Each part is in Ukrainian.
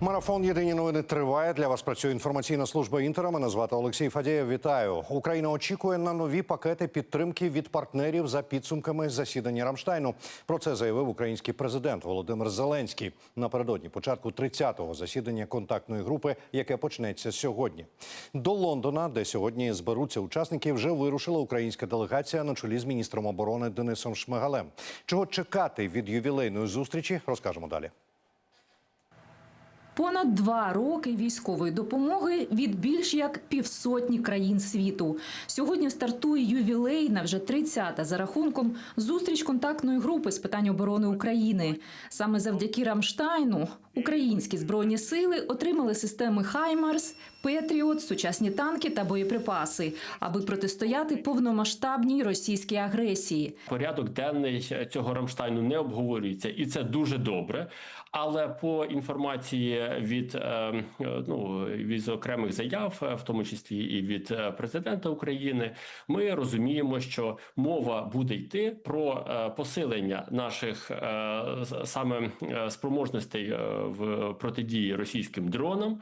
Марафон Єдині новини триває. Для вас працює інформаційна служба інтера. Мене звати Олексій Фадєєв. Вітаю. Україна очікує на нові пакети підтримки від партнерів за підсумками засідання Рамштайну. Про це заявив український президент Володимир Зеленський напередодні початку 30-го засідання контактної групи, яке почнеться сьогодні. До Лондона, де сьогодні зберуться учасники, вже вирушила українська делегація на чолі з міністром оборони Денисом Шмигалем. Чого чекати від ювілейної зустрічі, розкажемо далі. Понад два роки військової допомоги від більш як півсотні країн світу. Сьогодні стартує ювілейна, вже 30-та за рахунком, зустріч контактної групи з питань оборони України. Саме завдяки Рамштайну українські збройні сили отримали системи Хаймарс, Петріот, сучасні танки та боєприпаси, аби протистояти повномасштабній російській агресії. Порядок денний цього Рамштайну не обговорюється, і це дуже добре. Але по інформації від е, е, ну від окремих заяв, е, в тому числі і від президента України, ми розуміємо, що мова буде йти про посилення наших саме спроможностей в протидії російським дронам.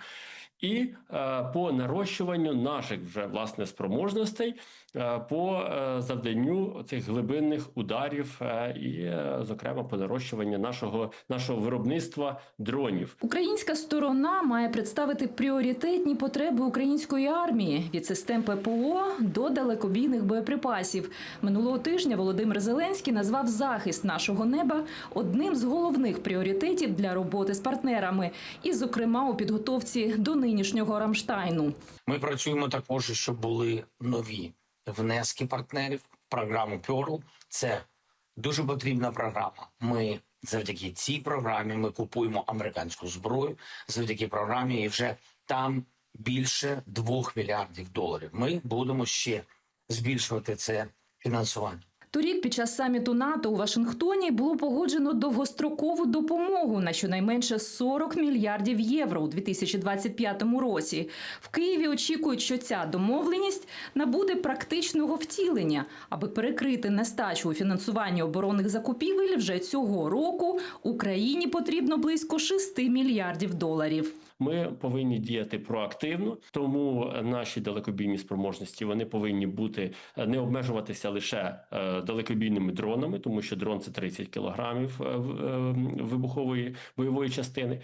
І е, по нарощуванню наших вже власне спроможностей е, по е, завданню цих глибинних ударів, і, зокрема, по нарощуванню нашого нашого виробництва дронів. Українська сторона має представити пріоритетні потреби української армії від систем ППО до далекобійних боєприпасів. Минулого тижня Володимир Зеленський назвав захист нашого неба одним з головних пріоритетів для роботи з партнерами, і, зокрема, у підготовці до нинішнього Рамштайну. Ми працюємо також, щоб були нові внески партнерів програму Pearl. Це дуже потрібна програма. Ми завдяки цій програмі ми купуємо американську зброю. Завдяки програмі, і вже там більше двох мільярдів доларів. Ми будемо ще збільшувати це фінансування. Торік під час саміту НАТО у Вашингтоні було погоджено довгострокову допомогу на щонайменше 40 мільярдів євро у 2025 році. В Києві очікують, що ця домовленість набуде практичного втілення, аби перекрити нестачу у фінансуванні оборонних закупівель. Вже цього року Україні потрібно близько 6 мільярдів доларів. Ми повинні діяти проактивно, тому наші далекобійні спроможності вони повинні бути е, не обмежуватися лише е, далекобійними дронами, тому що дрон це 30 кілограмів е, вибухової бойової частини.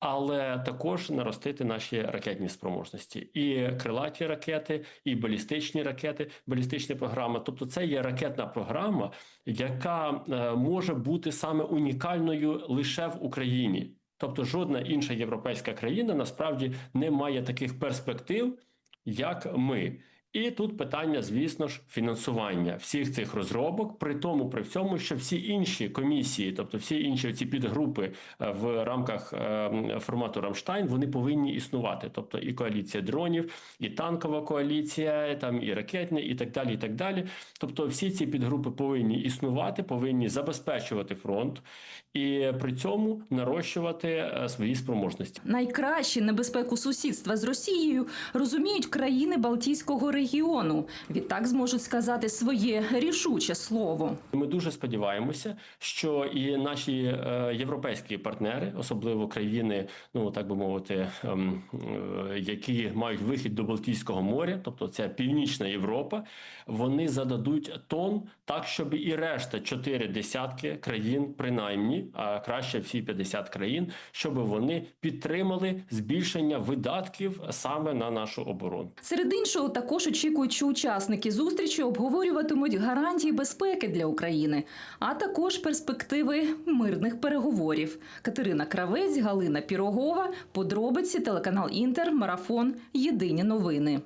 Але також наростити наші ракетні спроможності і крилаті ракети, і балістичні ракети, балістична програма. Тобто, це є ракетна програма, яка може бути саме унікальною лише в Україні. Тобто, жодна інша європейська країна насправді не має таких перспектив, як ми. І тут питання, звісно ж, фінансування всіх цих розробок, при тому, при всьому, що всі інші комісії, тобто всі інші ці підгрупи е, в рамках е, формату Рамштайн, вони повинні існувати. Тобто і коаліція дронів, і танкова коаліція, там і ракетні, і так далі. І так далі. Тобто, всі ці підгрупи повинні існувати, повинні забезпечувати фронт і при цьому нарощувати е, свої спроможності. Найкраще небезпеку сусідства з Росією розуміють країни Балтійського регіону. Відтак зможуть сказати своє рішуче слово. Ми дуже сподіваємося, що і наші е, європейські партнери, особливо країни, ну так би мовити, ем, е, які мають вихід до Балтійського моря, тобто це Північна Європа, вони зададуть тон так, щоб і решта чотири десятки країн, принаймні, а краще всі 50 країн, щоб вони підтримали збільшення видатків саме на нашу оборону. Серед іншого, також очікують, що учасники зустрічі обговорюватимуть гарантії безпеки для України, а також перспективи мирних переговорів. Катерина Кравець, Галина Пірогова, подробиці, телеканал Інтер, марафон. Єдині новини.